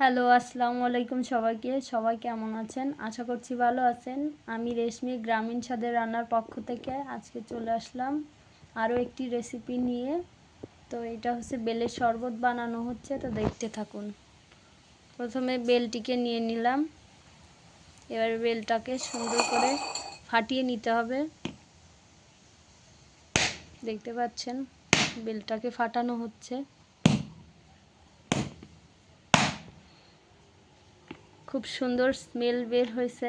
Hello, আসসালামু আলাইকুম সবাইকে। সবাই কেমন আছেন? আশা করছি ভালো আছেন। আমি রেশমি, গ্রামীণ স্বাদের রান্নার পক্ষ থেকে আজকে চলে আসলাম আরও একটি রেসিপি নিয়ে। তো এটা হচ্ছে বেলের শরবত বানানো হচ্ছে, তো দেখতে থাকুন। প্রথমে বেলটিকে নিয়ে নিলাম। এবার বেলটাকে সুন্দর করে ফাটিয়ে নিতে হবে। দেখতে পাচ্ছেন, বেলটাকে ফাটানো হচ্ছে। খুব সুন্দর স্মেল বের হয়েছে।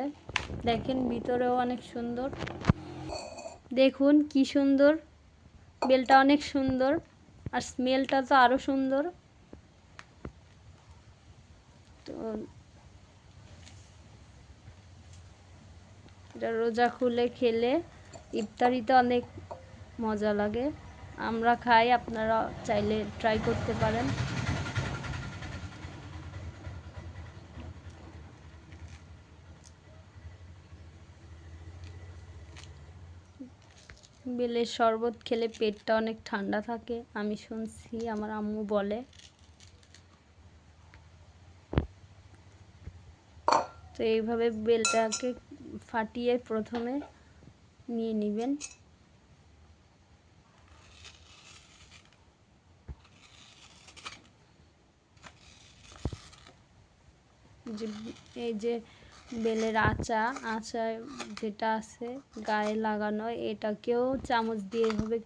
দেখেন ভিতরেও অনেক সুন্দর। দেখুন কি সুন্দর। বেলটা অনেক সুন্দর। আর স্মেলটা তো আরও সুন্দর। তো এটা রোজা খুলে খেলে ইফতারিতে অনেক মজা লাগে। আমরা খাই, আপনারা চাইলে ট্রাই করতে পারেন। বেলের শরবত খেলে পেটটা অনেক ঠান্ডা থাকে, আমি শুনছি, আমার আম্মু বলে। তো এইভাবে বেলটাকে ফাটিয়ে প্রথমে নিয়ে নেবেন। যে এই যে বেলের আচা আচা যেটা আছে গায়ে লাগানো, এটাকেও চামচ দিয়ে এভাবে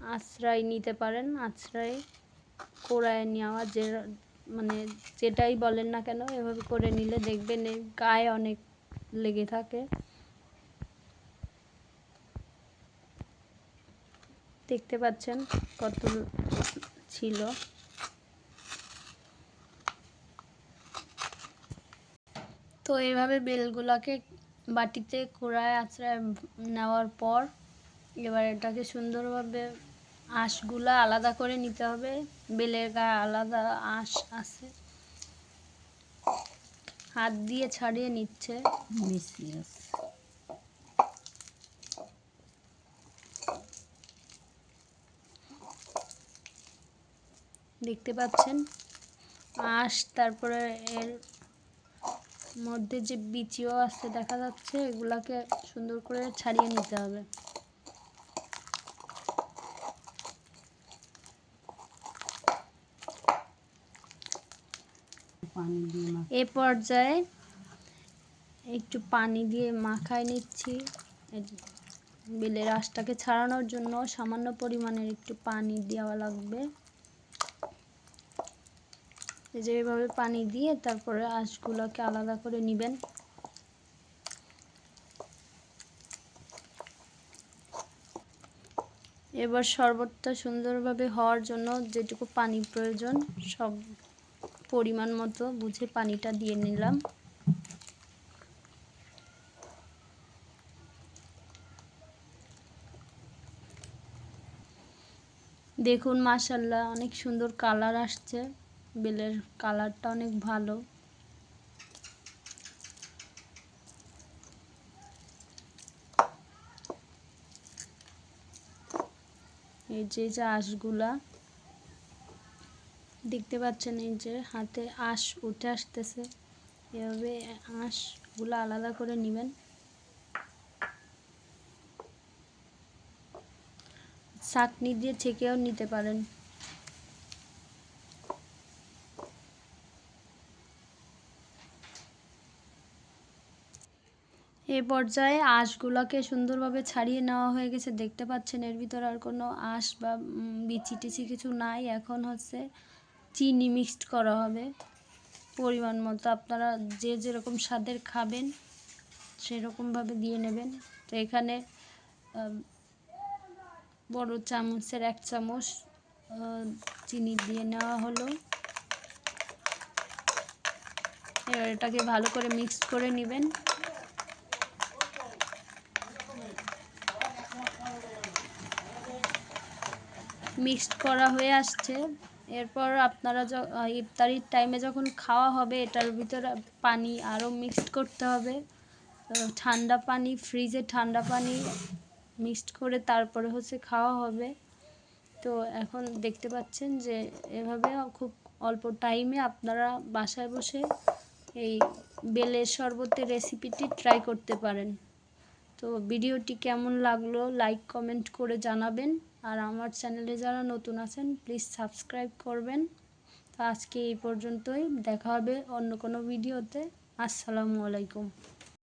আশ্রয় নিতে পারেন, আশ্রয় কোড়ায় নেওয়া, যে মানে যেটাই বলেন না কেন, এভাবে করে নিলে দেখবেন এই গায়ে অনেক লেগে থাকে। দেখতে পাচ্ছেন কত ছিল। তো এইভাবে বেলগুলোকে বাটিতে কোড়ায় আঁচড়ায় নেওয়ার পর এবার এটাকে সুন্দরভাবে আঁশগুলো আলাদা করে নিতে হবে। বেলের গায়ে আলাদা আঁশ আছে। হাত দিয়ে ছাড়িয়ে নিচ্ছে। দেখতে পাচ্ছেন? আঁশ তারপরে এর মধ্যে যে বিচিও আছে দেখা যাচ্ছে এগুলাকে সুন্দর করে ছাড়িয়ে নিতে হবে। এ পর্যায়ে একটু পানি দিয়ে মাখায় নিচ্ছি। বেলের আঁশটাকে ছাড়ানোর জন্য সামান্য পরিমাণের একটু পানি দেওয়া লাগবে। যে এইভাবে পানি দিয়ে তারপরে আঁশগুলোকে আলাদা করে নেবেন। এবার শরবতটা সুন্দরভাবে হওয়ার জন্য যেটুকু পানি প্রয়োজন, সব পরিমাণ মতো বুঝে পানিটা দিয়ে নিলাম। দেখুন মাসাল্লাহ অনেক সুন্দর কালার আসছে। বেলের কালারটা অনেক ভালো। এই যে যে আঁশগুলা, দেখতে পাচ্ছেন এই যে হাতে আঁশ উঠে আসতেছে। এভাবে আঁশগুলো আলাদা করে নেবেন। চাকনি দিয়ে ছেঁকেও নিতে পারেন। এ পর্যায়ে আঁশগুলোকে সুন্দরভাবে ছাড়িয়ে নেওয়া হয়ে গেছে। দেখতে পাচ্ছেন, এর ভিতরে আর কোনো আঁশ বা বিচি টিচি কিছু নাই। এখন হচ্ছে চিনি মিক্সড করা হবে। পরিমাণ মতো আপনারা যে যেরকম স্বাদের খাবেন, সেরকমভাবে দিয়ে নেবেন। তো এখানে বড় চামচের এক চামচ চিনি দিয়ে নেওয়া হলো। এবার এটাকে ভালো করে মিক্সড করে নেবেন। মিক্সড করা হয়ে আসছে। এরপর আপনারা ইফতারির টাইমে যখন খাওয়া হবে, এটার ভিতরে পানি আরও মিক্সড করতে হবে। ঠান্ডা পানি ফ্রিজে ঠান্ডা পানি মিক্সড করে তারপরে হচ্ছে খাওয়া হবে। তো এখন দেখতে পাচ্ছেন যে, এভাবে খুব অল্প টাইমে আপনারা বাসায় বসে এই বেলের শরবতের রেসিপিটি ট্রাই করতে পারেন। তো ভিডিওটি কেমন লাগল লাইক কমেন্ট করে জানাবেন। আর আমার চ্যানেলে যারা নতুন আছেন প্লিজ সাবস্ক্রাইব করবেন। তো আজকে এই পর্যন্তই। দেখা হবে অন্য কোনো ভিডিওতে। আসসালামু আলাইকুম।